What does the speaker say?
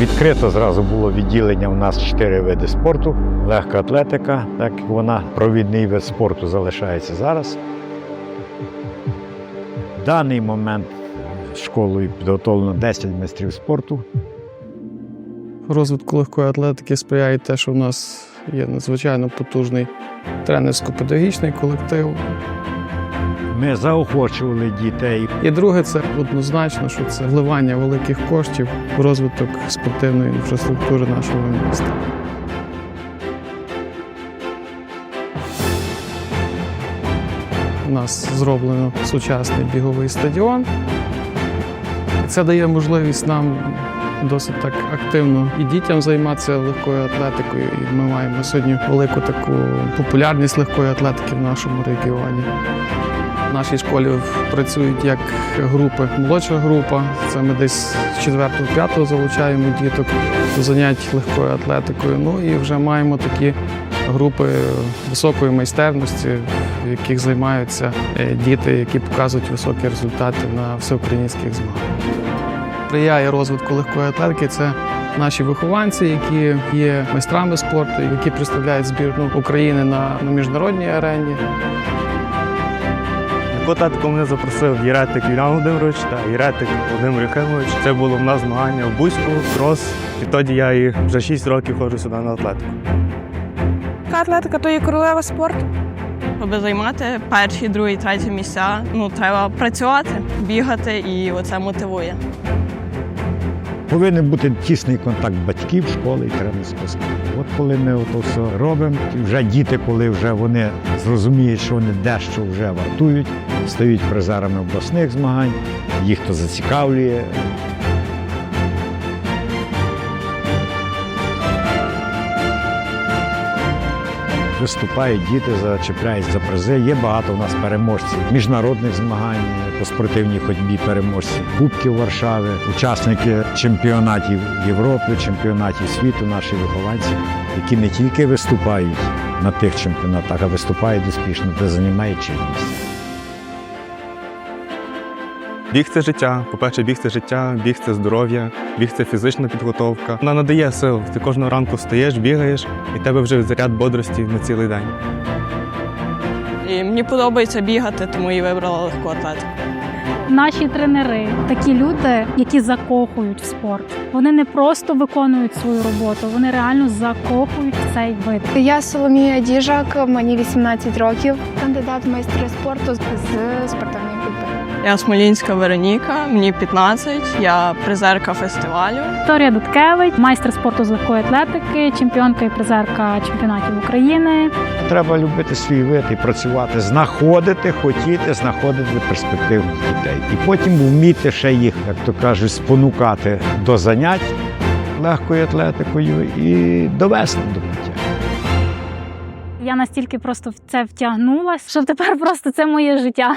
Відкрито зразу було відділення. У нас чотири види спорту. Легка атлетика, так як вона провідний вид спорту залишається зараз. В даний момент школою підготовлено 10 майстрів спорту. Розвитку легкої атлетики сприяє те, що в нас є надзвичайно потужний тренерсько-педагогічний колектив. Ми заохочували дітей. І друге, це однозначно, що це вливання великих коштів в розвиток спортивної інфраструктури нашого міста. У нас зроблено сучасний біговий стадіон. Це дає можливість нам досить так активно і дітям займатися легкою атлетикою. І ми маємо сьогодні велику таку популярність легкої атлетики в нашому регіоні. В нашій школі працюють як групи. Молодша група це ми десь з 4-5 залучаємо діток до занять легкою атлетикою. Ну і вже маємо такі групи високої майстерності, в яких займаються е, діти, які показують високі результати на всеукраїнських змаганнях. Сприяє розвитку легкої атлетики. Це наші вихованці, які є майстрами спорту, які представляють збірну України на, на міжнародній арені. Котатко мене запросив Єретик Юліан Володимирович та Єретик Володимир Юхимович. Це було в нас змагання в Буську, крос. І тоді я і вже 6 років ходжу сюди на атлетику. Легка атлетика то є королева спорту. Щоб займати перші, другі, треті місця, ну треба працювати, бігати, і оце мотивує. Повинен бути тісний контакт батьків, школи і тренерського. От коли ми ото все робимо, вже діти, коли вже вони зрозуміють, що вони дещо вже вартують, стають призерами обласних змагань, їх то зацікавлює. Виступають діти, зачепляють за призи. Є багато у нас переможців міжнародних змагань по спортивній ходьбі, переможці Кубків Варшави, учасники чемпіонатів Європи, чемпіонатів світу, наші вихованці, які не тільки виступають на тих чемпіонатах, а виступають успішно, де займають чинне місце. Біг це життя. По-перше, біг це життя, біг це здоров'я, біг це фізична підготовка. Вона надає сил. Ти кожного ранку встаєш, бігаєш, і в тебе вже заряд бодрості на цілий день. І мені подобається бігати, тому і вибрала легку атлетику. Наші тренери такі люди, які закохують в спорт. Вони не просто виконують свою роботу, вони реально закохують в цей вид. Я Соломія Діжак, мені 18 років, кандидат в майстри спорту з спортивної. Я Смолінська Вероніка, мені 15, я призерка фестивалю. Вікторія Дудкевич, майстер спорту з легкої атлетики, чемпіонка і призерка чемпіонатів України. Треба любити свій вид і працювати, знаходити, хотіти, знаходити перспективних дітей. І потім вміти ще їх, як то кажуть, спонукати до занять легкою атлетикою і довести до пуття. Я настільки просто в це втягнулася, що тепер просто це моє життя.